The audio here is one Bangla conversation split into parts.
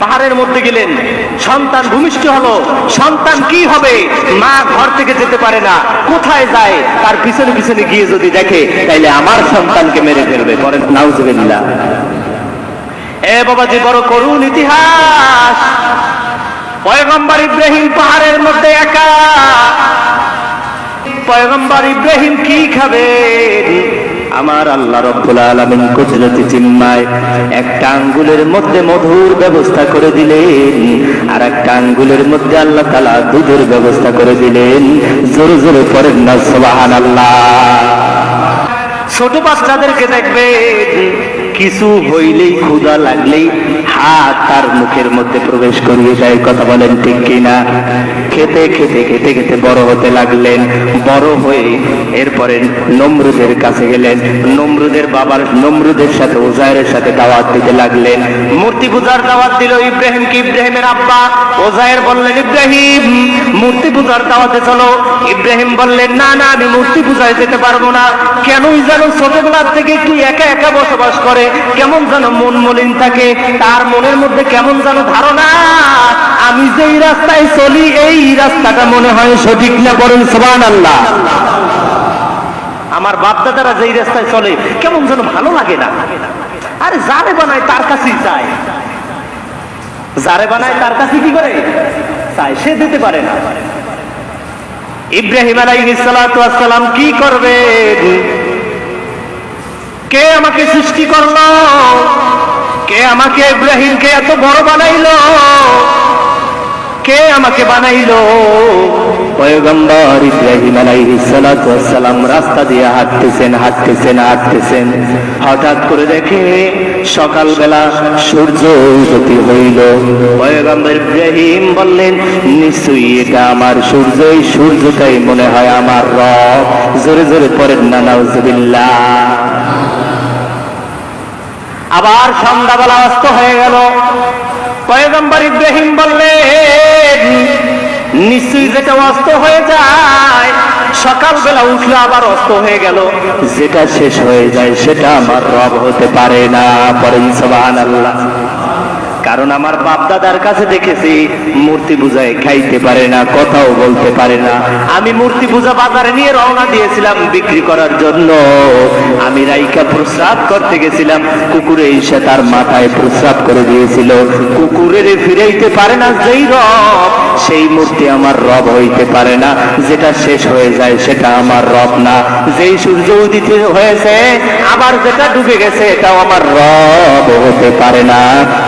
পাহাড়ের মধ্যে গেলেন। সন্তান ভূমিষ্ঠ হলো। সন্তান কি হবে? মা ঘর থেকে যেতে পারে না। কোথায় যায়? তার পিছনে পিছনে গিয়ে যদি দেখে, তাইলে আমার সন্তানকে মেরে ফেলবে। বলেন, নাউজুবিল্লাহ। এ বাবাজি, বড় করুন ইতিহাস। পয়গম্বর ইব্রাহিম পাহাড়ের মধ্যে একা। পয়গম্বর ইব্রাহিম কি খাবেন আমার আল্লাহ রব্বুল আলামিন কুদরতি জিম্মায় একটা আঙ্গুলের মধ্যে মধুর ব্যবস্থা করে দিলেন আর একটা আঙ্গুলের মধ্যে আল্লাহ তালা দুধের ব্যবস্থা করে দিলেন। জোরে জোরে পড়েন না আল্লাহ ছোট বাচ্চাদেরকে দেখবে কিছু হইলেই ক্ষুধা লাগলেই হাত তার মুখের মধ্যে প্রবেশ করিয়ে যায়, কথা বলেন ঠিক কিনা? খেতে খেতে খেতে খেতে বড় হতে লাগলেন, বড় হয়ে এরপরে নমরুদের কাছে গেলেন। নমরুদের বাবার, নমরুদের সাথে ওজায়ের সাথে দাওয়াত দিতে লাগলেন। মূর্তি পূজার দাওয়াত দিল ইব্রাহিমকে ইব্রাহিমের আব্বা? ওজায়ের বললেন, ইব্রাহিম, মূর্তি পূজার দাওয়াতে চলো। ইব্রাহিম বললেন, না না, আমি মূর্তি পূজায় যেতে পারব না। কেনই যেন ছোটবেলার থেকে কি একা একা বসবাস করে? কেমন যেন মন মলিন থাকে। তার মনের মধ্যে কেমন যেন ধারণা, আমি যেই রাস্তায় চলি, এই রাস্তাটা মনে হয় সঠিক না বলেন সোবান আল্লাহ আমার বাপদাদারা যেই রাস্তায় চলে, কেমন যেন ভালো লাগে না। আরে যারে বানায় তার কাছেই চায়। যারে বানায় তার কাছে কি করে? চায়, সে দিতে পারে না। ইব্রাহিম আলাইহিস সালাতু ওয়াস সালাম কি করবে কে আমাকে সৃষ্টি করল? কে আমাকে ইব্রাহিমকে এত বড় বানাইলো? কে আমাকে বানাইলো? পয়গম্বর ইব্রাহিম সালাম রাস্তা দিয়ে হাঁটতেছেন হাঁটতেছেন হাঁটতেছেন। হঠাৎ করে দেখে সকালবেলা সূর্য উদয় হইল। পয়গম্বর ইব্রাহিম বললেন, নিশ্চয়ই এটা আমার সূর্য, এই সূর্যটাই মনে হয় আমার রব। জোরে জোরে পড়েন না নাউজুবিল্লাহ। আবার সন্ধ্যাবেলা অস্ত হয়ে গেল। পয়গম্বর ইব্রাহিম বললেন, নিশ্চয়ই যেটা অস্ত হয়ে যায়, সকালবেলা উঠলে আবার অস্ত হয়ে গেল। যেটা শেষ হয়ে যায়, সেটা আমার রব হতে পারে না পরে সবান আল্লাহ কারণ আমার বাপ দাদার কাছে দেখেছি, মূর্তি পূজায় খাইতে পারে না, কথাও বলতে পারে না। আমি মূর্তি পূজা বাজারে নিয়ে রওনা দিয়েছিলাম বিক্রি করার জন্য। আমি রাইকা প্রস্রাব করতে গেছিলাম, কুকুরে এসে তার মাথায় প্রস্রাব করে দিয়েছিল। কুকুরের ফিরাইতে পারে না যেই রব সেই মূর্তি আমার রব হইতে পারে না। যেটা শেষ হয়ে যায়, সেটা আমার রব না। যেই সূর্য উদিত হয়েছে, আবার যেটা ডুবে গেছে, এটাও আমার রব হতে পারে না।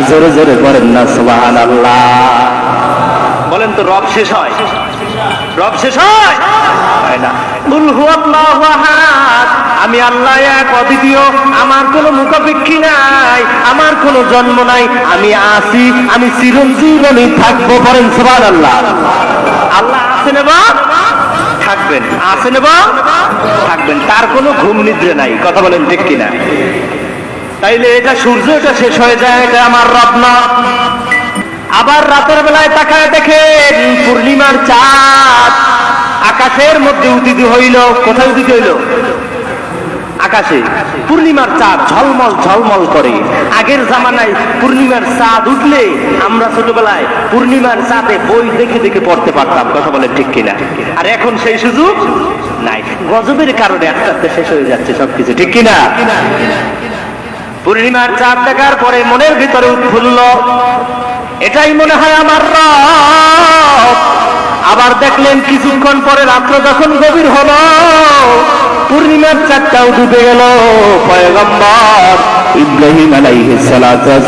জোরে জোরে করেন না সুবাহ আল্লাহ বলেন তো রব শেষ হয়। রব শেষ আমি আল্লাহ এক, অদ্বিতীয়। আমার কোনো মুখাপেক্ষী নাই, আমার কোনো জন্ম নাই। আমি আছি আমি চিরঞ্জীবনী থাকব বলেন সুবহান আল্লাহ আল্লাহ আছেন এবং থাকবেন। থাকবেন। তার কোনো ঘুম নিদ্রে নাই। কথা বলেন ঠিক কিনা? তাইলে এটা সূর্য, এটা শেষ হয়ে যায়, এটা আমার রব না। আবার রাতের বেলায় তাকায় দেখেন পূর্ণিমার চাঁদ। আকাশের মধ্যে উদিত হইল। কোথায় উদিত হইল? আকাশে। পূর্ণিমার চাঁদ ঝলমল ঝলমল করে। আগের জামানায় পূর্ণিমার চাঁদ উঠলে আমরা ছোটবেলায় পূর্ণিমার চাঁদে বই দেখে দেখে পড়তে পারতাম। কথা বলে ঠিক কিনা? আর এখন সেই সুযোগ নাই। গজবের কারণে আস্তে আস্তে শেষ হয়ে যাচ্ছে সবকিছু। ঠিক কিনা? পূর্ণিমার চাঁদ দেখার পরে মনের ভিতরে উৎফুল্ল। এটাই মনে হয় আমার আবার দেখলেন কিছুক্ষণ পরে রাত্র যখন গভীর হলো, পূর্ণিমার চাঁদটাও ডুবে গেল। পয়গম্বর ইব্রাহিম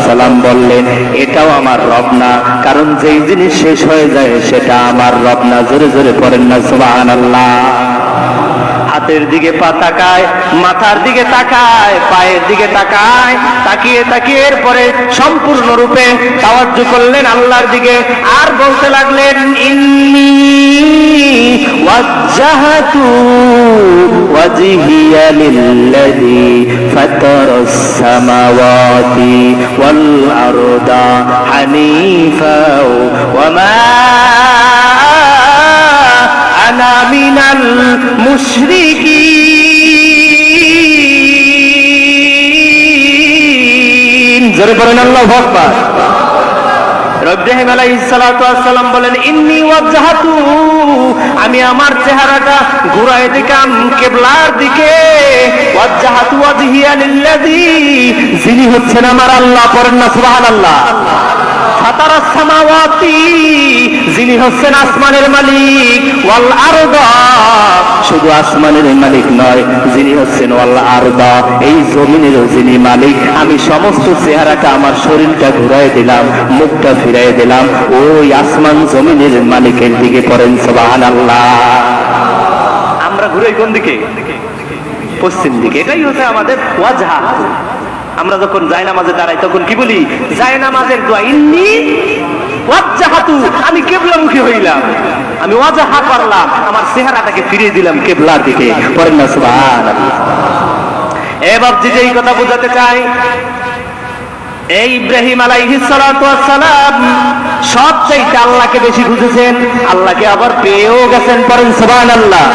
সালাম বললেন, এটাও আমার রব না, কারণ যেই জিনিস শেষ হয়ে যায় সেটা আমার রব না। জোরে জোরে পড়েন না, সুবহানাল্লাহ। হাতের দিকে পা তাকায়, মাথার দিকে তাকায়, পায়ের দিকে তাকায়, তাকিয়ে তাকিয়ে এরপরে সম্পূর্ণরূপে সাহায্য করলেন আল্লাহর দিকে আর বলতে লাগলেন, ইন্নি ওয়াজ্জাহাতু ওয়াজহিয়া লিল্লাযী ফাতারাস সামাওয়াতি ওয়াল আরদা হানিফা আল্লাহ আমি আমার চেহারাটা ঘুরায় দিকাম কিবলার দিকে। ওয়াজহাতু ওয়াজহিয়া যিনি হচ্ছেন আমার আল্লাহ পড়েন না ফাতারা সামাওয়াতি যিনি হচ্ছেন আসমানের মালিক, ওয়াল আরদা। শুধু আসমানের মালিক নয়, যিনি হচ্ছেন ওয়াল আরদা। এই জমিনেরও যিনি মালিক, আমি সমস্ত চেহারাটা আমার শরীরটা ঘুরাই দিলাম, মুখটা ফিরাই দিলাম। ওই আসমান জমিনের মালিকের দিকে পড়েন, সুবহানাল্লাহ। আমরা ঘুরাই কোন দিকে? পশ্চিম দিকে। এটাই হচ্ছে আমাদের ওয়াজহা। আমরা যখন যাই নামাজে দাঁড়াই, তখন কি বলি? যাই নামাজের দোয়া, ইন্নি ওয়াজ্জাহাতু আমি কেবলামুখী হইলাম। আমি ওয়াজাহা করলাম, আমার চেহারাটাকে ফিরিয়ে দিলাম কেবলার দিকে। পড়েন না এ বাবজি যে এই কথা বোঝাতে চাই, এই ইব্রাহিম আলাইহিস সালাতু ওয়াস সালাম সবচাইতে আল্লাহকে বেশি খুঁজেছেন। আল্লাহকে আবার পেয়েও গেছেন, পড়েন, সুবহানাল্লাহ।